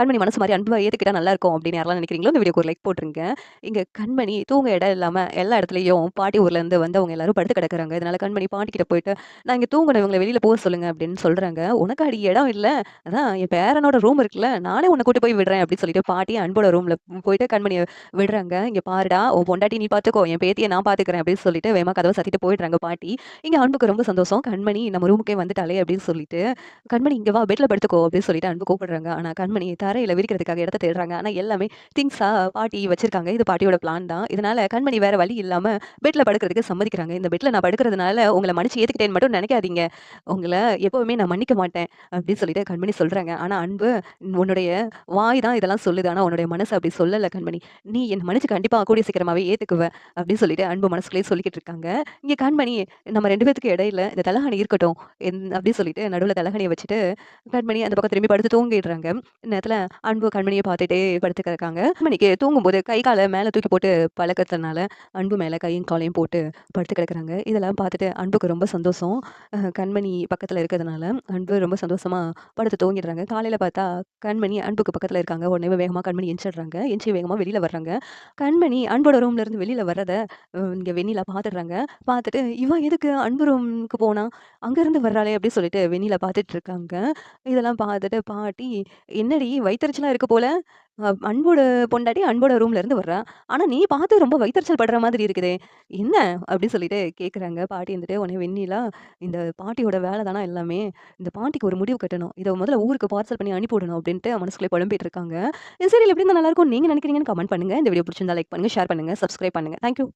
கண்மணி மனசு மாதிரி அன்பு ஏற்றுக்கிட்டா நல்லா இருக்கும் அப்படின்னு யாரெல்லாம் நினைக்கிறீங்களோ, இந்த வீடியோக்கு ஒரு லைக் போட்டுருங்க. இங்கே கண்மணி தூங்க இடம் இல்லாமல் எல்லா இடத்துலையும் பாட்டி ஊர்லேருந்து வந்து அவங்க எல்லாரும் படுத்து கிடக்குறாங்க. இதனால கண்மணி பாட்டிகிட்ட போயிட்டு, "நான் இங்கே தூங்கணும். இவங்களை வெளியில் போக சொல்லுங்க" அப்படின்னு உனக்கு அடி இடம் இல்லை அதான் என் பேரனோட ரூம் இருக்குல்ல, நானே உன்னை கூட்டு போய் விடுறேன்" அப்படின்னு சொல்லிட்டு பாட்டி அன்போட ரூமில் போயிட்டு கண்மணியை விடுறாங்க. இங்கே பாருடா, உன் பொண்டாட்டி நீ பார்த்துக்கோ. என் பேத்தியை நான் பார்த்துக்கிறேன்" அப்படின்னு சொல்லிட்டு வேமா கதவை சத்திட்டு போயிடுறாங்க பாட்டி. இங்கே அன்புக்கு ரொம்ப சந்தோஷம். "கண்மணி நம்ம ரூமுக்கே வந்துட்டாலே அப்படின்னு சொல்லிட்டு, "கண்மணி இங்கே வா பெட்டில் படுத்துக்கோ" அப்படின்னு சொல்லிட்டு அன்பு கூப்பிடுறாங்க. ஆனால் கண்மணி தரையில் விரிக்கிறதுக்காக இடத்த தேடுறாங்க. ஆனால் எல்லாமே திங்ஸாக பாட்டி வச்சிருக்காங்க. இது பாட்டியோட பிளான் தான். இதனால் கண்மணி வேற வழி இல்லாமல் பெட்டில் படுக்கிறதுக்கு சம்மதிக்கிறாங்க. "இந்த பெட்டில் நான் படுக்கிறதுனால உங்களை மன்னிச்சு ஏற்றுக்கிட்டேன் மட்டும் நினைக்காதீங்க. உங்களை எப்போவுமே நான் மன்னிக்க மாட்டேன்" அப்படின்னு சொல்லிட்டு கண்மணி சொல்கிறாங்க ஆனால் அன்பு, "உன்னுடைய வாய் தான் இதெல்லாம் சொல்லுது. ஆனால் உன்னுடைய மனசு அப்படி சொல்லலை கண்மணி. நீ என் மன்னிச்சு கண்டிப்பாக கூடிய சீக்கிரமாகவே ஏற்றுக்குவ அப்படின்னு சொல்லிட்டு அன்பு மனசுக்குள்ளேயே சொல்லிக்கிட்டு இருக்காங்க. இங்கே கண்மணி, "நம்ம ரெண்டு பேத்துக்கு இடையில இந்த தலகணி இருக்கட்டும்" என் அப்படின்னு சொல்லிட்டு நடுவில் தலகணியை வச்சுட்டு, கண்மணி அந்த பக்கம் திரும்பி படுத்து தூங்கிடுறாங்க. நேரத்தில் நேரத்தில் அன்பு கண்மணியை பார்த்துட்டே படுத்து கிடக்காங்க. கண்மணிக்கு தூங்கும்போது கை காலை மேலே தூக்கி போட்டு பழக்கிறதுனால அன்பு மேலே கையும் காலையும் போட்டு படுத்து கிடக்குறாங்க. இதெல்லாம் பார்த்துட்டு அன்புக்கு ரொம்ப சந்தோஷம். கண்மணி பக்கத்தில் இருக்கிறதுனால, அன்பு ரொம்ப சந்தோஷமாக படுத்து தூங்கிடுறாங்க. காலையில் பார்த்தா, கண்மணி அன்புக்கு பக்கத்தில் இருக்காங்க. உடனே வேகமாக கண்மணி எஞ்சிடுறாங்க எஞ்சி வேகமாக வெளியில் வர்றாங்க. கண்மணி அன்போட ரூம்ல இருந்து வெளியில வர்றத இங்கே இங்க வெண்ணிலா பார்த்துடுறாங்க. பார்த்துட்டு, இவன் எதுக்கு அன்பு ரூமுக்கு போனால் அங்கேருந்து வர்றாளே" அப்படின்னு சொல்லிட்டு வெண்ணிலா பார்த்துட்டு இருக்காங்க. இதெல்லாம் பார்த்துட்டு பாட்டி, "என்னடி வயித்தெரிச்சலா இருக்கு போல? அன்போட பொண்டாட்டி அன்போட ரூம்ல இருந்து வர்றா. ஆனா நீ பார்த்து ரொம்ப வயிற்றுச்சல் படுற மாதிரி இருக்குதே! என்ன?" அப்படின்னு சொல்லிட்டு கேட்குறாங்க. பாட்டி இருந்துட்டு உடனே வெண்ணிலா, "இந்த பாட்டியோட வேலை தானா எல்லாமே. இந்த பாட்டிக்கு ஒரு முடிவு கட்டணும். இதை முதல்ல ஊருக்கு பார்சல் பண்ணி அனுப்பிவிடணும் அப்படின்ட்டு மனசுக்குள்ளே புலம்பிட்டு இருக்காங்க. இந்த சீரியல் எப்படி இருந்தால் நல்லாயிருக்கும் நீங்க நினைக்கிறீங்கன்னு கமெண்ட் பண்ணுங்க. இந்த வீடியோ பிடிச்சிருந்தா லைக் பண்ணுங்க, ஷேர் பண்ணுங்க, சப்ஸ்கிரைப் பண்ணுங்க. Thank you.